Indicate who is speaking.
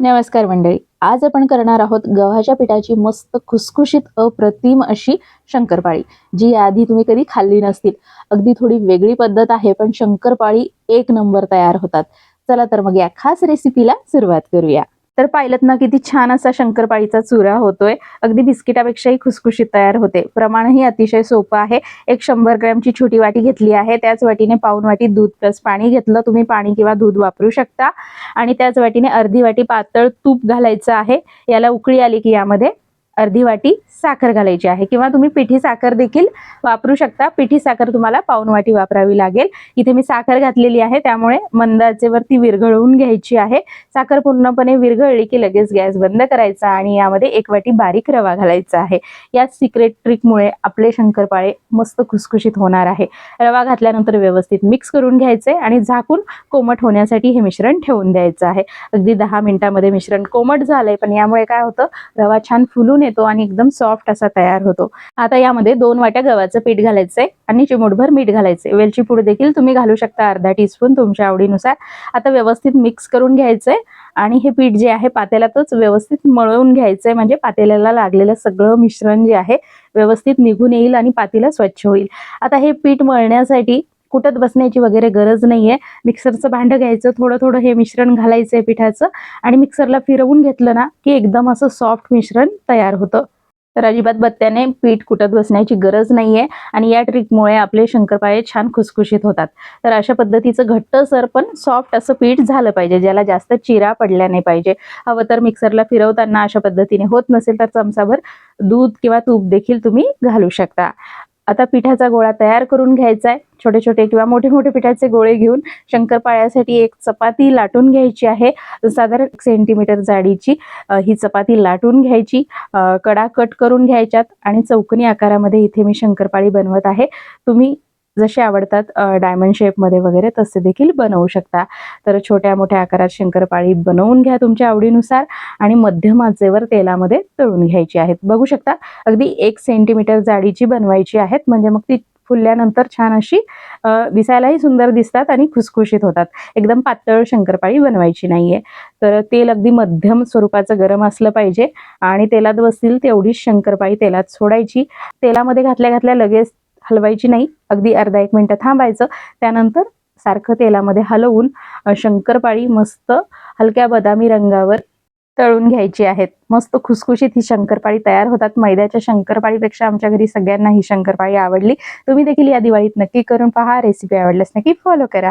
Speaker 1: नमस्कार मंडळी. आज आपण करणार आहोत गव्हाच्या पिठाची मस्त खुसखुशीत अप्रतिम अशी शंकरपाळी जी याआधी तुम्ही कधी खाल्ली नसतील. अगदी थोडी वेगळी पद्धत आहे पण शंकरपाळी एक नंबर तयार होतात. चला तर मग या खास रेसिपीला सुरुवात करूया. तर पाहिलं ना किती छान असा शंकरपाळीचा चुरा होतोय. अगदी बिस्किटापेक्षाही खुसखुशीत तयार होते. प्रमाणही अतिशय सोपं आहे. एक शंभर ग्रॅमची छोटी वाटी घेतली आहे. त्याच वाटीने पाऊन वाटी दूध प्लस पाणी घेतलं. तुम्ही पाणी किंवा दूध वापरू शकता. आणि त्याच वाटीने अर्धी वाटी पातळ तूप घालायचं आहे. याला उकळी आली की यामध्ये अर्धी वाटी साखर घालायची आहे. किंवा तुम्ही पिठी साखर देखील वापरू शकता. पिठी साखर तुम्हाला पाऊन वाटी वापरावी लागेल. इथे मी साखर घातलेली आहे. त्यामुळे मंदाचेवरती विरघळवून घ्यायची आहे. साखर पूर्णपणे विरघळली की लगेच गॅस बंद करायचा आणि यामध्ये एक वाटी बारीक रवा घालायचा आहे. या सिक्रेट ट्रिकमुळे आपले शंकरपाळे मस्त खुसखुशीत होणार आहे. रवा घातल्यानंतर व्यवस्थित मिक्स करून घ्यायचे आणि झाकून कोमट होण्यासाठी हे मिश्रण ठेवून द्यायचं आहे. अगदी दहा मिनिटामध्ये मिश्रण कोमट झालंय. पण यामुळे काय होतं? रवा छान फुलून येतो आणि एकदम सॉफ्ट असा तयार होतो. आता यामध्ये दोन वाट्या गव्हाचं पीठ घालायचंय आणि चिमूटभर मीठ घालायचंय. वेलची पूड देखील तुम्ही घालू शकता अर्धा टीस्पून तुमच्या आवडीनुसार. आता व्यवस्थित मिक्स करून घ्यायचंय आणि हे पीठ जे आहे पातेल्यातच व्यवस्थित मळवून घ्यायचंय. म्हणजे पातेल्याला लागलेलं सगळं मिश्रण जे आहे व्यवस्थित निघून येईल आणि पातेला स्वच्छ होईल. आता हे पीठ मळण्यासाठी कुटत बसण्याची वगैरे गरज नाहीये. मिक्सरचं भांडं घ्यायचं थोडं थोडं हे मिश्रण घालायचंय पिठाचं आणि मिक्सरला फिरवून घेतलं ना की एकदम असं सॉफ्ट मिश्रण तयार होतं. तर अजिबात बत्त्याने पीठ कुटत बसण्याची गरज नाहीये आणि या ट्रिकमुळे आपले शंकरपाळे छान खुसखुशीत होतात. तर अशा पद्धतीचं घट्टसर पण सॉफ्ट असं पीठ झालं पाहिजे ज्याला जास्त चिरा पडल्या नाही पाहिजे. हवं तर मिक्सरला फिरवताना अशा पद्धतीने होत नसेल तर चमचाभर दूध किंवा तूप देखील तुम्ही घालू शकता. आता पिठाचा गोळा तयार करून घ्यायचा आहे. छोटे छोटे किंवा मोठे मोठे पिठाचे गोळे घेऊन शंकरपाळ्यासाठी एक चपाती लाटून घ्यायची आहे. साधारण सेंटीमीटर जाडीची ही चपाती लाटून घ्यायची. कडा कट करून घ्यायच्यात आणि चौकनी आकारामध्ये इथे मी शंकरपाळी बनवत आहे. तुम्ही जसे आवडतात डायमंड शेपमध्ये वगैरे तसे देखील बनवू शकता. तर छोट्या मोठ्या आकारात शंकरपाळी बनवून घ्या तुमच्या आवडीनुसार आणि मध्यम आचेवर तेलामध्ये तळून घ्यायची आहेत. बघू शकता अगदी एक सेंटीमीटर जाडीची बनवायची आहेत. म्हणजे मग ती फुलल्यानंतर छान अशी दिसायलाही सुंदर दिसतात आणि खुसखुशीत होतात. एकदम पातळ शंकरपाळी बनवायची नाहीये. तर तेल अगदी मध्यम स्वरूपाचं गरम असलं पाहिजे आणि तेलात बसतील तेवढीच शंकरपाळी तेलात सोडायची. तेलामध्ये घातल्या घातल्या लगेच हलवायची नाही. अगदी अर्धा एक मिनटं थांबायचं. त्यानंतर सारखं तेलामध्ये हलवून शंकरपाळी मस्त हलक्या बदामी रंगावर तळून घ्यायची आहेत. मस्त खुसखुशीत ही शंकरपाळी तयार होतात. मैद्याच्या शंकरपाळीपेक्षा आमच्या घरी सगळ्यांना ही शंकरपाळी आवडली. तुम्ही देखील या दिवाळीत नक्की करून पहा. रेसिपी आवडल्यास नक्की फॉलो करा.